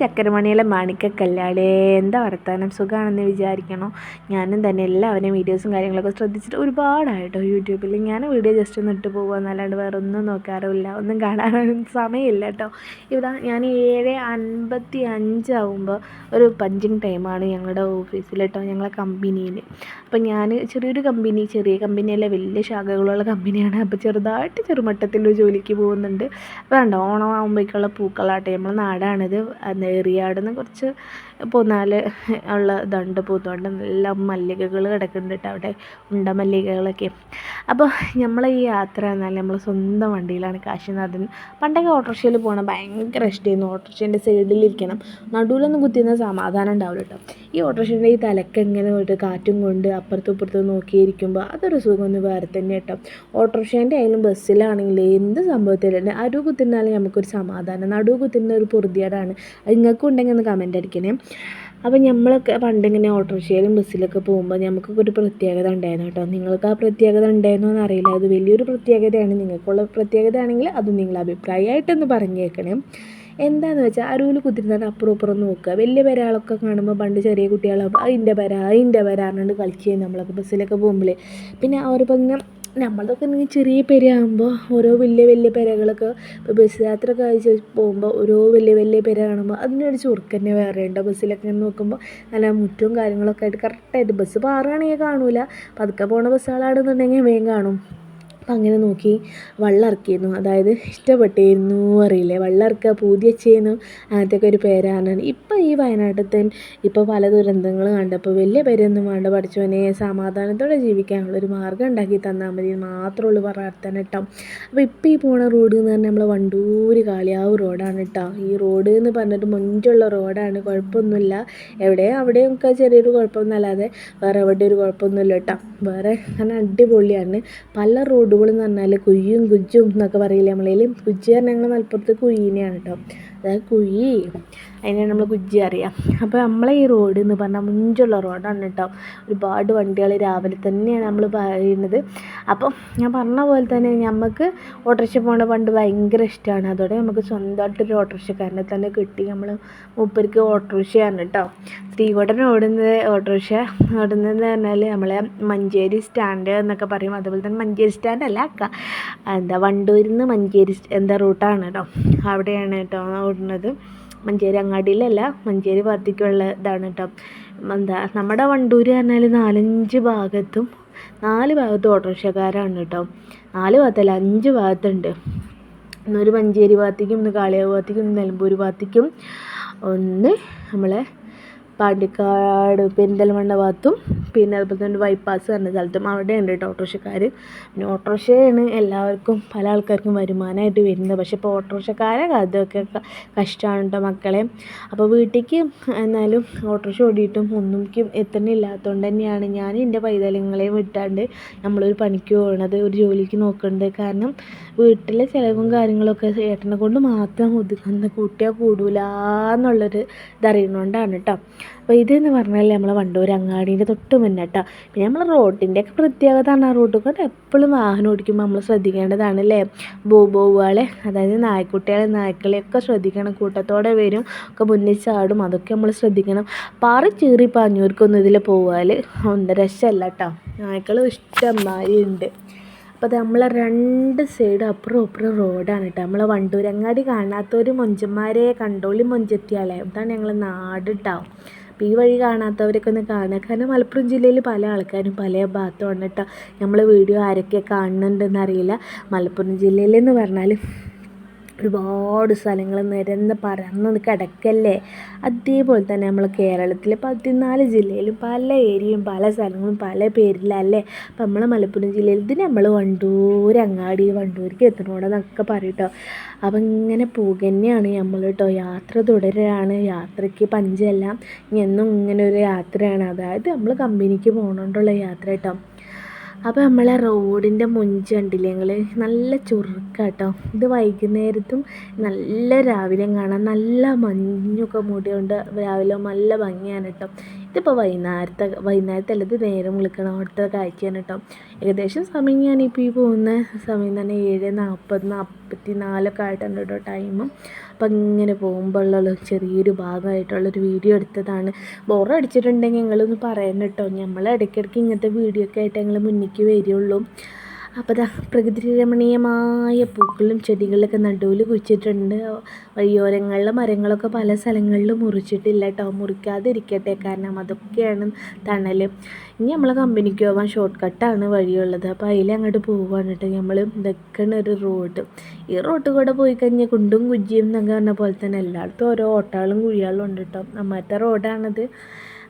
ചക്കരമണിയിലെ മാണിക്ക മാണിക്കക്കല്ലാടേ എന്താ വർത്താനം? സുഖമാണെന്ന് വിചാരിക്കണോ. ഞാനും തന്നെ എല്ലാവരും വീഡിയോസും കാര്യങ്ങളൊക്കെ ശ്രദ്ധിച്ചിട്ട് ഒരുപാടായിട്ടോ യൂട്യൂബിൽ ഞാൻ വീഡിയോ ജസ്റ്റ് ഒന്ന് ഇട്ട് പോകുക എന്നല്ലാണ്ട് വേറെ ഒന്നും ഒന്നും കാണാനൊന്നും സമയമില്ല കേട്ടോ. ഇവിടെ ഞാൻ ഏഴ് അൻപത്തി അഞ്ചാവുമ്പോൾ ഒരു പഞ്ചിങ് ടൈമാണ് ഞങ്ങളുടെ ഓഫീസിൽ കേട്ടോ ഞങ്ങളെ കമ്പനിയിൽ അപ്പം ഞാൻ ചെറിയൊരു കമ്പനി ചെറിയ കമ്പനിയല്ല വലിയ ശാഖകളുള്ള കമ്പനിയാണ്. അപ്പോൾ ചെറുതായിട്ട് ചെറുമട്ടത്തിൽ ജോലിക്ക് പോകുന്നുണ്ട്. വേണ്ട ഓണം ആകുമ്പോഴേക്കുള്ള പൂക്കളാട്ടെ. നമ്മൾ നാടാണിത്. എറിയാടുന്ന് കുറച്ച് പോന്നാൽ ഉള്ള ദണ്ട് പൂത്തോണ്ട് നല്ല മല്ലികകൾ കിടക്കുന്നുണ്ട് അവിടെ ഉണ്ട മല്ലികകളൊക്കെ അപ്പോൾ നമ്മൾ ഈ യാത്ര എന്നാൽ നമ്മൾ സ്വന്തം വണ്ടിയിലാണ് കാശിനാഥൻ. പണ്ടൊക്കെ ഓട്ടോറിക്ഷയിൽ പോകണം ഭയങ്കര ഇഷ്ടമായിരുന്നു. ഓട്ടോറിക്ഷേന്റെ സൈഡിലിരിക്കണം. നടുവിലൊന്നും കുത്തിയിരുന്ന സമാധാനം ഉണ്ടാവില്ല കേട്ടോ. ഈ ഓട്ടോറിക്ഷേന്റെ ഈ തലക്ക് എങ്ങനെ പോയിട്ട് കാറ്റും കൊണ്ട് അപ്പുറത്തും ഇപ്പുറത്തും നോക്കിയിരിക്കുമ്പോൾ അതൊരു സുഖം ഒന്ന് വേറെ തന്നെ കേട്ടോ. ഓട്ടോറിക്ഷേന്റെ ആയാലും ബസ്സിലാണെങ്കിൽ എന്ത് സംഭവത്തിലും അരു കുത്തിരുന്നാലും നമുക്കൊരു സമാധാനം. നടുവ് കുത്തുന്ന ഒരു പൊറുതിയേടാണ് അത് നിങ്ങൾക്കും ഉണ്ടെങ്കിൽ ഒന്ന് കമന്റ് അടിക്കണേ. അപ്പോൾ നമ്മളൊക്കെ പണ്ടിങ്ങനെ ഓട്ടോറിക്ഷയിലും ബസ്സിലൊക്കെ പോകുമ്പോൾ നമുക്കൊക്കെ ഒരു പ്രത്യേകത ഉണ്ടായിരുന്നു കേട്ടോ. നിങ്ങൾക്ക് ആ പ്രത്യേകത ഉണ്ടായിരുന്നോ എന്ന് അറിയില്ല. അത് വലിയൊരു പ്രത്യേകതയാണ്. നിങ്ങൾക്കുള്ള പ്രത്യേകത ആണെങ്കിൽ അത് നിങ്ങൾ അഭിപ്രായമായിട്ടൊന്ന് പറഞ്ഞേക്കണേ എന്താണെന്ന് വെച്ചാൽ അരുവിൽ കുത്തിരുന്നാൽ അപ്പുറം ഇപ്പുറം നോക്കുക. വലിയ പെരാളൊക്കെ കാണുമ്പോൾ പണ്ട് ചെറിയ കുട്ടികളാകുമ്പോൾ അതിന്റെ പെര അതിന്റെ പെര കളിക്കുകയും നമ്മളൊക്കെ ബസ്സിലൊക്കെ പോകുമ്പോൾ പിന്നെ അവർ ഇങ്ങനെ നമ്മളതൊക്കെ ഇങ്ങനെ ചെറിയ പെരയാകുമ്പോൾ ഓരോ വലിയ വലിയ പെരകളൊക്കെ ഇപ്പോൾ ബസ് യാത്ര ഒക്കെ അയച്ച് പോകുമ്പോൾ ഓരോ വലിയ വലിയ പെര കാണുമ്പോൾ അതിനൊരു ചുറുക്ക് തന്നെ വേറെ ഉണ്ട്. ബസ്സിലൊക്കെ ഇങ്ങനെ നോക്കുമ്പോൾ നല്ല മുറ്റവും കാര്യങ്ങളൊക്കെ ആയിട്ട് കറക്റ്റായിട്ട് ബസ് പാറുകയാണെങ്കിൽ കാണില്ല പതുക്കെ പോണ ബസ്സുകളാണെന്നുണ്ടെങ്കിൽ വേഗം കാണും. അപ്പം അങ്ങനെ നോക്കി വെള്ളം ഇറക്കിയിരുന്നു. അതായത് ഇഷ്ടപ്പെട്ടിരുന്നു അറിയില്ലേ? വെള്ളം ഇറക്കുക പൂതി വെച്ചിരുന്നു അങ്ങനത്തെയൊക്കെ ഒരു പേരാണ്. ഇപ്പം ഈ വയനാട്ടിൽ ഇപ്പോൾ പല ദുരന്തങ്ങളും കണ്ടപ്പോൾ വലിയ പേരൊന്നും വേണ്ട പഠിച്ചവനെ സമാധാനത്തോടെ ജീവിക്കാനുള്ളൊരു മാർഗം ഉണ്ടാക്കി തന്നാൽ മതി മാത്രമുള്ളൂ പ്രാർത്ഥന കേട്ടോ. അപ്പോൾ ഇപ്പം ഈ പോണ റോഡ് എന്ന് പറഞ്ഞാൽ നമ്മൾ വണ്ടൂര് കാളിയാവ് റോഡാണ് കേട്ടോ. ഈ റോഡ് എന്ന് പറഞ്ഞിട്ട് മുൻപുള്ള റോഡാണ്. കുഴപ്പമൊന്നുമില്ല. എവിടെ അവിടെയൊക്കെ ചെറിയൊരു കുഴപ്പമൊന്നുമല്ലാതെ വേറെ എവിടെ ഒരു കുഴപ്പമൊന്നുമില്ല കേട്ടോ. വേറെ അങ്ങനെ അടിപൊളിയാണ്. പല റോഡുകളും എന്ന് പറഞ്ഞാൽ കുയ്യും കുജ്ജും എന്നൊക്കെ പറയില്ലേ നമ്മളതിൽ കുജ്ജി പറഞ്ഞാൽ ഞങ്ങൾ മലപ്പുറത്ത് കുഴിനെയാണ് കേട്ടോ അതായത് കുഴി. അതിനെ നമ്മൾ കുജ്ജി അറിയാം. അപ്പോൾ നമ്മളെ ഈ റോഡ് എന്ന് പറഞ്ഞാൽ മുഞ്ചുള്ള റോഡാണ് കേട്ടോ ഒരുപാട് വണ്ടികൾ രാവിലെ തന്നെയാണ് നമ്മൾ പറയുന്നത്. അപ്പം ഞാൻ പറഞ്ഞ പോലെ തന്നെ നമുക്ക് ഓട്ടോറിക്ഷ പോകുന്ന പണ്ട് ഭയങ്കര ഇഷ്ടമാണ് അതോടെ നമുക്ക് സ്വന്തമായിട്ടൊരു ഓട്ടോറിക്ഷക്കാരനെ തന്നെ കിട്ടി. നമ്മൾ മൂപ്പർക്ക് ഓട്ടോറിക്ഷയാണ് കേട്ടോ ശ്രീകോട്ടൻ ഓടുന്നത് ഓട്ടോറിക്ഷ ഓടുന്നതെന്ന് പറഞ്ഞാൽ നമ്മളെ മഞ്ചേരി സ്റ്റാൻഡ് എന്നൊക്കെ പറയും. അതുപോലെ തന്നെ മഞ്ചേരി സ്റ്റാൻഡ് അല്ല എന്താ വണ്ടൂരിൽ നിന്ന് മഞ്ചേരി എന്താ റൂട്ടാണ് കേട്ടോ അവിടെയാണ് കേട്ടോ ഓടുന്നത് മഞ്ചേരി അങ്ങാടിയിലല്ല മഞ്ചേരി ഭാഗത്തേക്കുള്ള ഇതാണ് കേട്ടോ എന്താ നമ്മുടെ വണ്ടൂർ പറഞ്ഞാൽ നാലഞ്ച് ഭാഗത്തും നാല് ഭാഗത്തും ഓട്ടോറിക്ഷക്കാരാണ് കേട്ടോ നാല് ഭാഗത്തല്ല അഞ്ച് ഭാഗത്തുണ്ട്. ഒരു മഞ്ചേരി ഭാഗത്തേക്കും ഒന്ന് കാളിയാവ് ഭാഗത്തേക്കും ഒന്ന് നിലമ്പൂർ ഭാഗത്തേക്കും ഒന്ന് നമ്മളെ പാണ്ടിക്കാട് പെരിന്തൽമണ്ണ ഭാഗത്തും പിന്നെ അതുപോലെ തന്നെ ബൈപ്പാസ് പറഞ്ഞ സ്ഥലത്തും അവിടെയുണ്ട് കേട്ടോ ഓട്ടോറിക്ഷക്കാർ പിന്നെ ഓട്ടോറിക്ഷയാണ് എല്ലാവർക്കും പല ആൾക്കാർക്കും വരുമാനമായിട്ട് വരുന്നത്. പക്ഷേ ഇപ്പോൾ ഓട്ടോറിക്ഷക്കാരെ അതൊക്കെ കഷ്ടമാണ് കേട്ടോ മക്കളെ. അപ്പോൾ വീട്ടിലേക്ക് എന്നാലും ഓട്ടോറിക്ഷ ഓടിയിട്ടും ഒന്നുമിക്കും എത്തണില്ലാത്തതുകൊണ്ട് തന്നെയാണ് ഞാൻ എന്റെ പൈതലങ്ങളെയും വിട്ടാണ്ട് നമ്മളൊരു പണിക്ക് പോകണത് ഒരു ജോലിക്ക് നോക്കേണ്ടത് കാരണം വീട്ടിലെ ചിലവും കാര്യങ്ങളൊക്കെ ഏട്ടനെ കൊണ്ട് മാത്രം ഒതുക്കുന്ന കൂട്ടിയാൽ കൂടൂല എന്നുള്ളൊരു ഇതറിയുന്നതുകൊണ്ടാണ് കേട്ടോ അപ്പോൾ ഇതെന്ന് പറഞ്ഞാൽ നമ്മളെ വണ്ടൂർ അങ്ങാടീന്റെ തൊട്ട് മുന്നേ കേട്ടോ പിന്നെ നമ്മൾ റോഡിന്റെയൊക്കെ ഒക്കെ പ്രത്യേകതയാണ് ആ റോഡ് കൂടെ എപ്പോഴും വാഹനം ഓടിക്കുമ്പോൾ നമ്മൾ ശ്രദ്ധിക്കേണ്ടതാണ് അല്ലേ ബോബോവുകളെ അതായത് നായ്ക്കുട്ടികളെ നായ്ക്കളെയൊക്കെ ശ്രദ്ധിക്കണം. കൂട്ടത്തോടെ വരും ഒക്കെ മുന്നിൽ ചാടും അതൊക്കെ നമ്മൾ ശ്രദ്ധിക്കണം. പാറി ചീറി പാഞ്ഞൂർക്കൊന്നും ഇതിൽ പോവാൽ ഒന്നര രസമല്ല കേട്ടോ നായ്ക്കൾ ഇഷ്ടംമാതിരി ഉണ്ട് അപ്പോൾ നമ്മളെ രണ്ട് സൈഡ് അപ്പുറം ഇപ്പുറം റോഡാണ് കേട്ടോ നമ്മളെ വണ്ടൂരങ്ങാടി കാണാത്തവർ മൊഞ്ചന്മാരെ കണ്ടോളി മൊഞ്ചെത്തിയാലേ അതാണ് ഞങ്ങളെ നാട് കേട്ടോ അപ്പോൾ ഈ വഴി കാണാത്തവരൊക്കെ ഒന്ന് കാണുക. കാരണം മലപ്പുറം ജില്ലയിൽ പല ആൾക്കാരും പല ഭാഗത്തും കേട്ടോ നമ്മൾ വീഡിയോ ആരൊക്കെ കാണുന്നുണ്ടെന്ന് അറിയില്ല മലപ്പുറം ജില്ലയിലെന്ന് പറഞ്ഞാൽ ഒരുപാട് സ്ഥലങ്ങൾ നിരന്ന് പരന്ന് കിടക്കല്ലേ? അതേപോലെ തന്നെ നമ്മൾ കേരളത്തിൽ പതിനാല് ജില്ലയിലും പല ഏരിയയും പല സ്ഥലങ്ങളും പല പേരിലല്ലേ അപ്പം നമ്മളെ മലപ്പുറം ജില്ലയിൽ ഇത് നമ്മൾ വണ്ടൂർ അങ്ങാടി വണ്ടൂർക്ക് എത്തണോടെന്നൊക്കെ പറയും കേട്ടോ അപ്പം ഇങ്ങനെ പോകുന്നതാണ് നമ്മൾ കേട്ടോ യാത്ര തുടരുകയാണ് യാത്രയ്ക്ക് പഞ്ചല്ല എന്നും ഇങ്ങനെ ഒരു യാത്രയാണ്. അതായത് നമ്മൾ കമ്പനിക്ക് പോകണോണ്ടുള്ള യാത്ര കേട്ടോ അപ്പോൾ നമ്മളെ റോഡിന്റെ മുഞ്ചണ്ടില്ലേ ഞങ്ങൾ നല്ല ചുറുക്കാട്ടോ. ഇത് വൈകുന്നേരത്തും നല്ല രാവിലെയും കാണാം നല്ല മഞ്ഞൊക്കെ മൂടിയോണ്ട് രാവിലെ നല്ല ഭംഗിയാണ് കേട്ടോ. ഇതിപ്പോൾ വൈകുന്നേരത്തെ വൈകുന്നേരത്തെ അല്ലെങ്കിൽ നേരം വിളിക്കണം അവിടുത്തെ കാഴ്ചയാണ് കേട്ടോ. ഏകദേശം സമയം ഞാനിപ്പോൾ ഈ പോകുന്ന. സമയം തന്നെ ഏഴ് നാൽപ്പത് നാൽപ്പത്തി നാലൊക്കെ ആയിട്ടുണ്ട് കേട്ടോ ടൈം അപ്പം ഇങ്ങനെ പോകുമ്പോഴുള്ള ചെറിയൊരു ഭാഗമായിട്ടുള്ളൊരു വീഡിയോ എടുത്തതാണ്. ബോറടിച്ചിട്ടുണ്ടെങ്കിൽ നിങ്ങളൊന്ന് പറയണം കേട്ടോ. നമ്മൾ ഇടയ്ക്കിടയ്ക്ക് ഇങ്ങനത്തെ വീഡിയോ ഒക്കെ ആയിട്ട് ഞങ്ങൾ മുന്നിലേക്ക് വരികയുള്ളൂ. അപ്പോൾ ദാ പ്രകൃതി രമണീയമായ പൂക്കളും ചെടികളൊക്കെ നടുവിൽ കുഴിച്ചിട്ടുണ്ട്. വഴിയോരങ്ങളിലെ മരങ്ങളൊക്കെ പല സ്ഥലങ്ങളിലും മുറിച്ചിട്ടില്ല കേട്ടോ മുറിക്കാതിരിക്കട്ടെ. കാരണം അതൊക്കെയാണ് തണൽ ഇനി നമ്മളെ കമ്പനിക്ക് പോകാൻ ഷോർട്ട് കട്ടാണ് വഴിയുള്ളത്. അപ്പോൾ അതിൽ അങ്ങോട്ട് പോവുകയാണ് കേട്ടോ നമ്മൾ ഇതൊക്കെയാണ് ഒരു റോഡ് ഈ റോഡ് കൂടെ പോയി കഴിഞ്ഞാൽ കുണ്ടും കുജിയും എന്നൊക്കെ പറഞ്ഞ പോലെ തന്നെ എല്ലായിടത്തും ഓരോ ഓട്ടാളും കുഴിയാളും ഉണ്ട് കേട്ടോ നമ്മത്തെ റോഡാണത്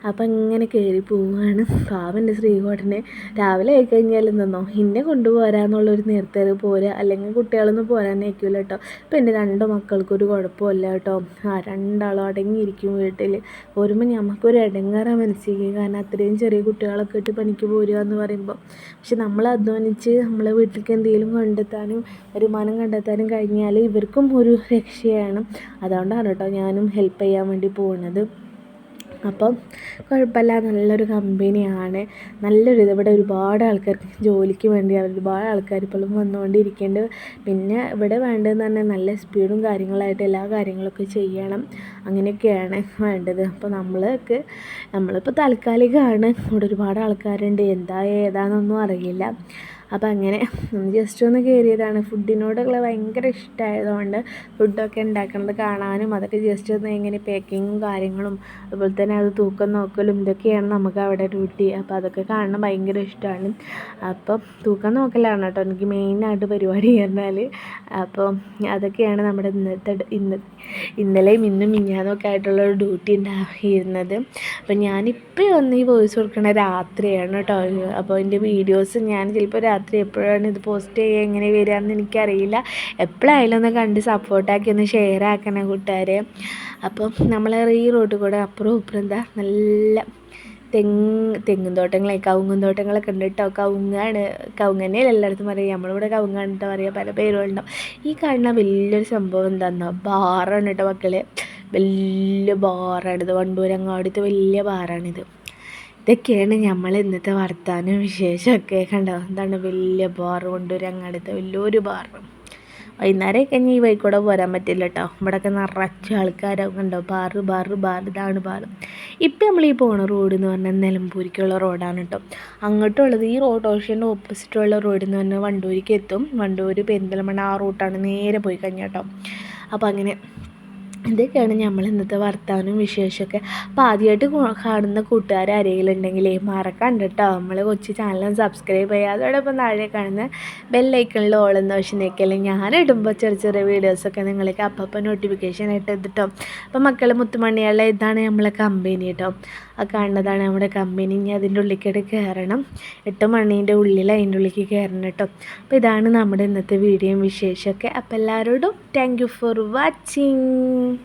അപ്പം ഇങ്ങനെ കയറി പോവുകയാണ് പാവന്റെ ശ്രീകോട്ടനെ. രാവിലെ ആയി കഴിഞ്ഞാൽ നിന്നോ ഇന്നെ കൊണ്ടുപോരാന്നുള്ളൊരു നേരത്തെ പോരാ. അല്ലെങ്കിൽ കുട്ടികളൊന്നും പോരാനേക്കില്ല കേട്ടോ. ഇപ്പം എന്റെ രണ്ട് മക്കൾക്കൊരു കുഴപ്പമില്ല കേട്ടോ. ആ രണ്ടാളും അടങ്ങിയിരിക്കും വീട്ടിൽ. പോരുമ്പോൾ നമുക്കൊരു ഇടങ്ങാറ മനസ്സിലേക്ക്. കാരണം അത്രയും ചെറിയ കുട്ടികളൊക്കെ ഇട്ട് പണിക്ക് പോരുക എന്ന് പറയുമ്പോൾ പക്ഷെ നമ്മൾ അധ്വാനിച്ച് നമ്മളെ വീട്ടിലേക്ക് എന്തെങ്കിലും കണ്ടെത്താനും വരുമാനം കണ്ടെത്താനും കഴിഞ്ഞാൽ ഇവർക്കും ഒരു രക്ഷയാണ്. അതുകൊണ്ടാണ് കേട്ടോ ഞാനും ഹെൽപ്പ് ചെയ്യാൻ വേണ്ടി പോകുന്നത് അപ്പം കുഴപ്പമില്ല നല്ലൊരു കമ്പനിയാണ്. നല്ലൊരു ഇത് ഇവിടെ ഒരുപാട് ആൾക്കാർക്ക് ജോലിക്ക് വേണ്ടി ഒരുപാട് ആൾക്കാർ ഇപ്പോഴും വന്നുകൊണ്ടിരിക്കുന്നുണ്ട്. പിന്നെ ഇവിടെ വേണ്ടതെന്ന് പറഞ്ഞാൽ നല്ല സ്പീഡും കാര്യങ്ങളായിട്ട് എല്ലാ കാര്യങ്ങളൊക്കെ ചെയ്യണം. അങ്ങനെയൊക്കെയാണ് വേണ്ടത്. അപ്പോൾ നമ്മൾക്ക് നമ്മളിപ്പോൾ താൽക്കാലികമാണ്. ഇവിടെ ഒരുപാട് ആൾക്കാരുണ്ട്. എന്താ ഏതാണെന്നൊന്നും അറിയില്ല. അപ്പം അങ്ങനെ ജസ്റ്റ് ഒന്ന് കയറിയതാണ് ഫുഡിനോടുള്ള ഭയങ്കര ഇഷ്ടമായതുകൊണ്ട് ഫുഡൊക്കെ ഉണ്ടാക്കുന്നത് കാണാനും അതൊക്കെ ജസ്റ്റ് ഒന്ന് എങ്ങനെ പാക്കിങ്ങും കാര്യങ്ങളും അതുപോലെ തന്നെ അത് തൂക്കം നോക്കലും ഇതൊക്കെയാണ് നമുക്ക് അവിടെ ഡ്യൂട്ടി അപ്പോൾ അതൊക്കെ കാണാൻ ഭയങ്കര ഇഷ്ടമാണ് അപ്പം തൂക്കം നോക്കലാണ് കേട്ടോ. എനിക്ക് മെയിനായിട്ട് പരിപാടി പറഞ്ഞാൽ. അപ്പോൾ അതൊക്കെയാണ് നമ്മുടെ ഇന്നത്തെ ഇന്ന് ഇന്നലെയും ഇന്നും മിഞ്ഞാന്നൊക്കെ ആയിട്ടുള്ള ഒരു ഡ്യൂട്ടി ഉണ്ടായിരുന്നത്. അപ്പം ഞാനിപ്പോൾ വന്ന് ഈ വോയിസ് കൊടുക്കുന്ന രാത്രിയാണ് കേട്ടോ. അപ്പോൾ എന്റെ വീഡിയോസ് ഞാൻ ചിലപ്പോൾ രാത്രി എപ്പോഴാണ് ഇത് പോസ്റ്റ് ചെയ്യുക എങ്ങനെ വരികയെന്ന് എനിക്കറിയില്ല. എപ്പോഴായാലും ഒന്ന് കണ്ട് സപ്പോർട്ടാക്കി ഒന്ന് ഷെയർ ആക്കണം കൂട്ടുകാരെ. അപ്പം നമ്മൾ ഈ റോഡ് കൂടെ അപ്പുറം ഇപ്പുറം എന്താ? നല്ല തെങ്ങ് തെങ്ങും തോട്ടങ്ങളെ കവുങ്ങും തോട്ടങ്ങളൊക്കെ ഉണ്ട് കേട്ടോ കവുങ്ങാണ് കവുങ്ങന്നെ എല്ലായിടത്തും പറയാം നമ്മളിവിടെ കവുങ്ങാണ് കേട്ടോ പറയുക. പല പേരുകളുണ്ടാവും ഈ കാണുന്ന വലിയൊരു സംഭവം എന്താണെന്നോ ബാറാണ് കേട്ടോ മക്കളെ. വലിയ ബാറാണിത് വണ്ടൂരങ്ങാടിത്തെ വലിയ ബാറാണിത്. ഇതൊക്കെയാണ് നമ്മൾ ഇന്നത്തെ വർത്താനം വിശേഷമൊക്കെ കണ്ടോ? എന്താണ് വലിയ ബാർ വണ്ടൂരങ്ങാടിത്തെ വലിയൊരു ബാറും വൈകുന്നേരം കഴിഞ്ഞ് ഈ വഴിക്കൂടെ പോരാൻ പറ്റില്ല കേട്ടോ ഇവിടെയൊക്കെ നിറച്ച് ആൾക്കാരൊക്കെ ഉണ്ടോ ബാറ് ബാറ് ബാർ ഇതാണ് ബാർ ഇപ്പം നമ്മൾ ഈ പോണ റോഡ് എന്ന് പറഞ്ഞാൽ നിലമ്പൂരിക്കുള്ള റോഡാണ് കേട്ടോ അങ്ങോട്ടുള്ളത് ഈ റോഡ് ഓഷ്യന്റെ ഓപ്പോസിറ്റുള്ള റോഡ് എന്ന് പറഞ്ഞാൽ വണ്ടൂരിക്ക് എത്തും. വണ്ടൂർ പെരിന്തൽമണ്ണ ആ റൂട്ടാണ് നേരെ പോയി കഴിഞ്ഞാൽ കേട്ടോ അപ്പോൾ അങ്ങനെ ഇതൊക്കെയാണ് നമ്മൾ ഇന്നത്തെ വർത്തമാനവും വിശേഷമൊക്കെ. അപ്പോൾ ആദ്യമായിട്ട് കാണുന്ന കൂട്ടുകാർ ആരെങ്കിലും ഉണ്ടെങ്കിൽ മറക്കണ്ട കേട്ടോ. നമ്മൾ കൊച്ചു ചാനലും സബ്സ്ക്രൈബ് ചെയ്യുക അതോടൊപ്പം താഴെ കാണുന്ന ബെല്ലൈക്കണിൽ ഓളെന്ന് പക്ഷെ നിൽക്കല്ലേ ഞാൻ ഇടുമ്പോൾ ചെറിയ ചെറിയ വീഡിയോസൊക്കെ നിങ്ങൾക്ക് അപ്പം നോട്ടിഫിക്കേഷൻ ആയിട്ട് എത്തിട്ടോ അപ്പോൾ മക്കൾ മുത്തുമണിയുള്ള ഇതാണ് നമ്മളെ കമ്പനി കേട്ടോ ആ കാണുന്നതാണ് നമ്മുടെ കമ്പനി ഇനി അതിന്റെ ഉള്ളിലേക്കിടെ കയറണം എട്ട് മണീന്റെ ഉള്ളിൽ അതിന്റെ ഉള്ളിലേക്ക് കയറണം കേട്ടോ അപ്പോൾ ഇതാണ് നമ്മുടെ ഇന്നത്തെ വീഡിയോയും വിശേഷമൊക്കെ. അപ്പോൾ എല്ലാവരോടും താങ്ക് യു ഫോർ വാച്ചിങ്